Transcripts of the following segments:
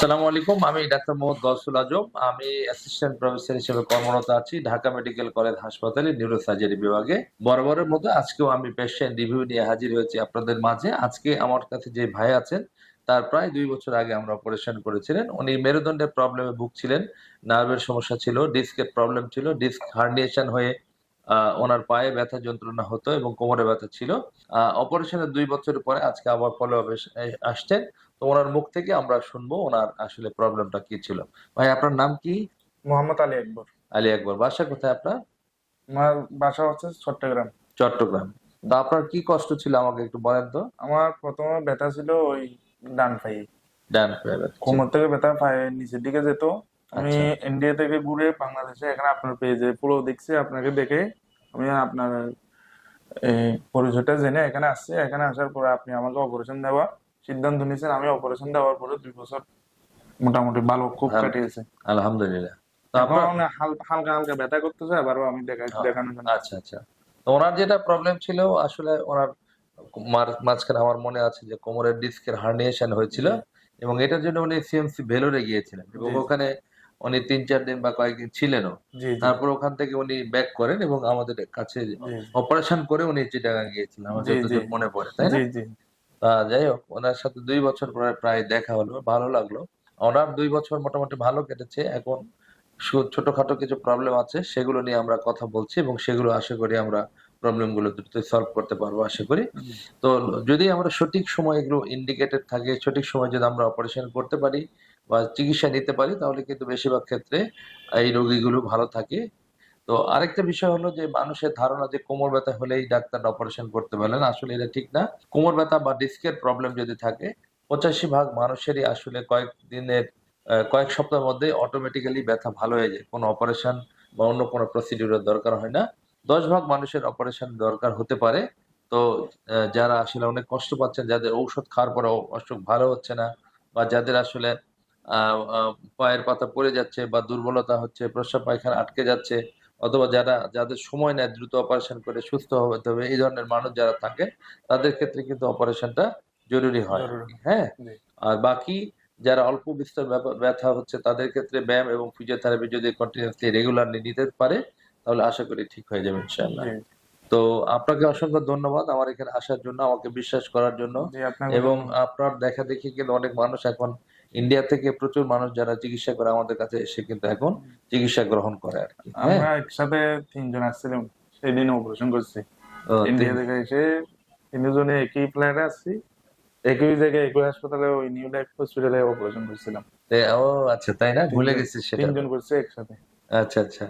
আসসালামু আলাইকুম, আমি ডাক্তার মোহাম্মদ গৌসুল আজম। আমি অ্যাসিস্ট্যান্ট প্রফেসর হিসেবে কর্মরত আছি ঢাকা মেডিকেল কলেজ হাসপাতালে নিউরোসার্জারি বিভাগে। বরাবরের মতো আজকেও আমি পেশেন্ট রিভিউ নিয়ে হাজির হয়েছি আপনাদের মাঝে। আজকে আমার কাছে যে ভাই আছেন, তার প্রায় দুই বছর আগে আমরা অপারেশন করেছিলেন। উনি মেরুদণ্ডের প্রবলেমে ভুগছিলেন নার্ভের সমস্যা ছিল ডিস্কের প্রবলেম ছিল ডিস্ক হার্নিয়েশন হয়ে ওনার পায়ে ব্যথা যন্ত্রণা হতো এবং কোমরে ব্যথা ছিল। অপারেশনের দুই বছর পরে আজকে আবার ফলো আসছেন। তো ওনার মুখ থেকে আমরা শুনব ওনার আসলে প্রবলেমটা কি ছিল। ভাই আপনার নাম কি? মোহাম্মদ আলী আকবর। আলী আকবর। বাসা কোথায় আপনার? আমার বাসা হচ্ছে চট্টগ্রাম। চট্টগ্রাম। তো আপনার কি কষ্ট ছিল আমাকে একটু বলেন তো। আমার প্রথমে ব্যথা ছিল ওই ডান পায়ে। ডান পায়ে কোমর থেকে ব্যথা পায়ে নিচের দিকে যেত। আমি আচ্ছা। ইন্ডিয়া থেকে ঘুরে বাংলাদেশে এখানে আপনার পেজে পুরো দেখছি আপনাকে দেখে আমি আপনার এই পরিচয়টা জেনে এখানে আসছি। এখানে আসার পরে আপনি আমাকে অপারেশন দেওয়া। সিদ্ধান্ত নিয়েছেন আমি অপারেশন দেওয়ার পরে দুই বছর মোটামুটি ভালো খুব। কাটিয়েছে। আলহামদুলিল্লাহ। এখন হালকা হালকা ব্যথা করতেছে আবারও আমি। দেখানোর জন্য। আচ্ছা আচ্ছা। ওনার যেটা প্রবলেম ছিল আসলে ওনার মাঝখানে আমার মনে আছে যে কোমরের ডিস্কের হার্নিয়েশন হয়েছিল এবং এটার জন্য উনি সিএমসি ভেলোরে গিয়েছিলেন এবং ওখানে উনি তিন চার দিন বা কয়েকদিন ছিলেনও। তারপর ওখান থেকে উনি ব্যাক করেন এবং আমাদের কাছে অপারেশন করে উনি চিটাগাং গিয়েছিলেন আমার যতদূর মনে পড়ে তাই না? যাই হোক ওনার সাথে দুই বছর পরে প্রায় দেখা হলো ভালো লাগল। ওনার দুই বছর মোটামুটি ভালো কেটেছে। এখন ছোটখাটো কিছু প্রবলেম আছে সেগুলো নিয়ে আমরা কথা বলছি এবং সেগুলো আশা করি আমরা প্রবলেমগুলো দ্রুত সলভ করতে পারব আশা করি। তো যদি আমরা সঠিক সময় এগুলো ইন্ডিকেটেড থাকে সঠিক সময় যদি আমরা অপারেশন করতে পারি বা চিকিৎসা নিতে পারি তাহলে কিন্তু বেশিরভাগ ক্ষেত্রে এই রোগীগুলো ভালো থাকে। তো আরেকটা বিষয় হলো যে মানুষের ধারণা যে কোমর ব্যথা হলেই ডাক্তার অপারেশন করতে পারলেন আসলে এটা ঠিক না। কোমর ব্যথা বা ডিস্কের প্রবলেম যদি থাকে, পঁচাশি ভাগ মানুষেরই আসলে কয়েক দিনের কয়েক সপ্তাহের মধ্যে অটোমেটিক্যালি ব্যথা ভালো হয়ে যায়। কোনো অপারেশন বা অন্য কোনো প্রসিডিউরের দরকার হয় না। দশ ভাগ মানুষের অপারেশন দরকার হতে পারে। তো যারা আসলে অনেক কষ্ট পাচ্ছেন, যাদের ঔষধ খাওয়ার পরে অসুখ ভালো হচ্ছে না বা যাদের আসলে পায়ের পাতা পড়ে যাচ্ছে বা দুর্বলতা হচ্ছে, প্রস্রাব পায়খানা আটকে যাচ্ছে অথবা যারা যাদের সময় নেয় দ্রুত অপারেশন করে সুস্থ হতে হবে এই ধরনের মানুষ যারা থাকে তাদের ক্ষেত্রে কিন্তু অপারেশনটা জরুরি হয়। হ্যাঁ। আর বাকি যারা অল্প বিস্তর ব্যথা হচ্ছে তাদের ক্ষেত্রে ব্যায়াম এবং ফিজিওথেরাপি যদি কন্টিনিউসলি রেগুলারলি নিতে পারে তাহলে আশা করি ঠিক হয়ে যাবে ইনশাআল্লাহ। তো আপনাকে অসংখ্য ধন্যবাদ আমার এখানে আসার জন্য আমাকে বিশ্বাস করার জন্য এবং আপনার দেখা দেখি কিন্তু অনেক মানুষ এখন ইন্ডিয়া থেকে প্রচুর মানুষ যারা চিকিৎসা করে আমাদের কাছে এসে কিন্তু এখন চিকিৎসা গ্রহণ করে আর কি হ্যাঁ? আমরা একসাথে তিনজন আসছিলাম সেদিন অপারেশন করছি। ইন্ডিয়া থেকে এসে তিনজনে একই ফ্লাইটে আসছি একই জায়গায় একই হাসপাতালে ওই নিউ লাইফ হসপিটালে অপারেশন করছিলাম। ও আচ্ছা তাই না? ভুলে গেছি সেটা। তিনজন করছে একসাথে। আচ্ছা আচ্ছা।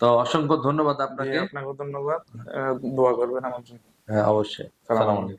তো অসংখ্য ধন্যবাদ আপনাকে। আপনাকে ধন্যবাদ। দোয়া করবেন আমার জন্য। হ্যাঁ অবশ্যই। সালাম। আলাইকুম।